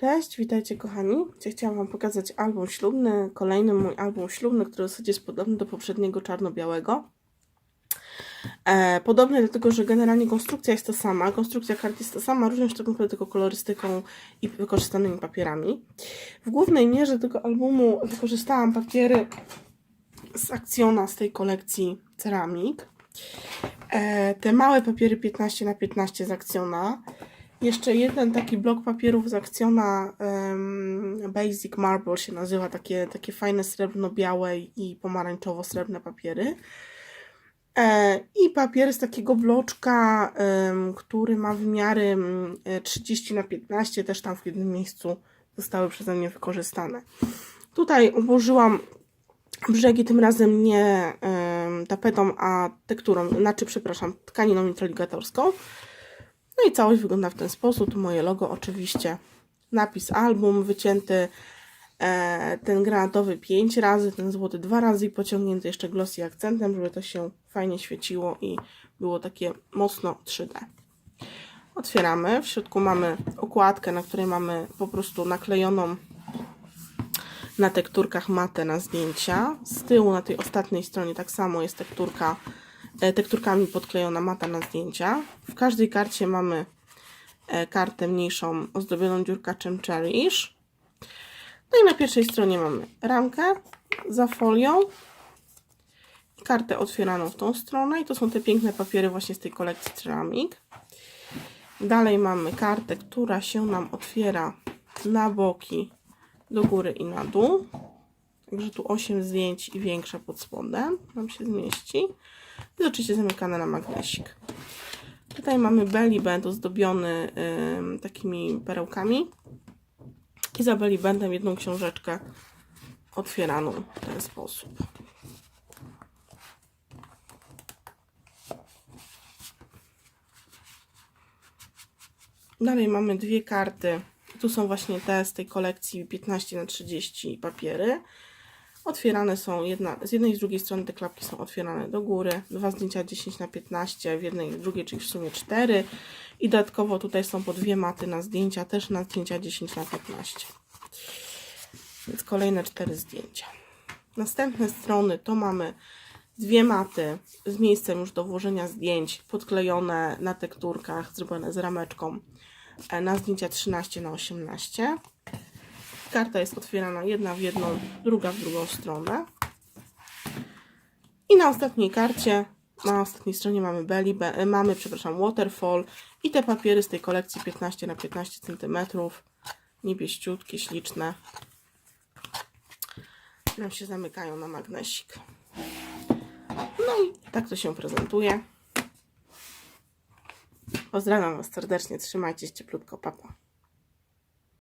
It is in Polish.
Cześć, witajcie kochani. Dzisiaj chciałam Wam pokazać album ślubny, kolejny mój album ślubny, który w zasadzie jest podobny do poprzedniego czarno-białego. E, podobny dlatego, że generalnie konstrukcja jest ta sama, konstrukcja kart jest ta sama, różnią się tak naprawdę tylko kolorystyką i wykorzystanymi papierami. W głównej mierze tego albumu wykorzystałam papiery z Akcjona z tej kolekcji ceramik. E, te małe papiery 15 na 15 z Akcjona. Jeszcze jeden taki blok papierów z Akcjona em, Basic Marble się nazywa, takie, takie fajne srebrno-białe i pomarańczowo-srebrne papiery. E, I papiery z takiego bloczka, em, który ma wymiary e, 30 na 15 też tam w jednym miejscu zostały przeze mnie wykorzystane. Tutaj ułożyłam brzegi tym razem nie em, tapetą, a tekturą, znaczy przepraszam, tkaniną introligatorską. No i całość wygląda w ten sposób. Tu moje logo oczywiście. Napis album wycięty e, ten granatowy 5 razy, ten złoty 2 razy i pociągnięty jeszcze glossy akcentem, żeby to się fajnie świeciło i było takie mocno 3D. Otwieramy. W środku mamy okładkę, na której mamy po prostu naklejoną na tekturkach matę na zdjęcia. Z tyłu na tej ostatniej stronie tak samo jest tekturka, tekturkami podklejona mata na zdjęcia. W każdej karcie mamy e, kartę mniejszą ozdobioną dziurkaczem Cherish. No i na pierwszej stronie mamy ramkę za folią kartę otwieraną w tą stronę i to są te piękne papiery właśnie z tej kolekcji ceramik. Dalej mamy kartę, która się nam otwiera na boki do góry i na dół. Także tu 8 zdjęć i większa pod spodem nam się zmieści. I oczywiście zamykane na magnesik. Tutaj mamy belly band ozdobiony ym, takimi perełkami. I za belly bandem jedną książeczkę otwieraną w ten sposób. Dalej mamy dwie karty. Tu są właśnie te z tej kolekcji 15 na 30 papiery. Otwierane są, jedna, z jednej i z drugiej strony te klapki są otwierane do góry. Dwa zdjęcia 10 na 15 w jednej i drugiej, czyli w sumie 4. I dodatkowo tutaj są po dwie maty na zdjęcia, też na zdjęcia 10 na 15. Więc kolejne 4 zdjęcia. Następne strony to mamy dwie maty z miejscem już do włożenia zdjęć, podklejone na tekturkach, zrobione z rameczką e, na zdjęcia 13 na 18. Karta jest otwierana jedna w jedną, druga w drugą stronę. I na ostatniej karcie, na ostatniej stronie mamy belly, be, e, mamy, przepraszam, waterfall i te papiery z tej kolekcji 15 na 15 cm. Niebieściutkie, śliczne. Nam się zamykają na magnesik. No i tak to się prezentuje. Pozdrawiam Was serdecznie, trzymajcie się cieplutko, papa.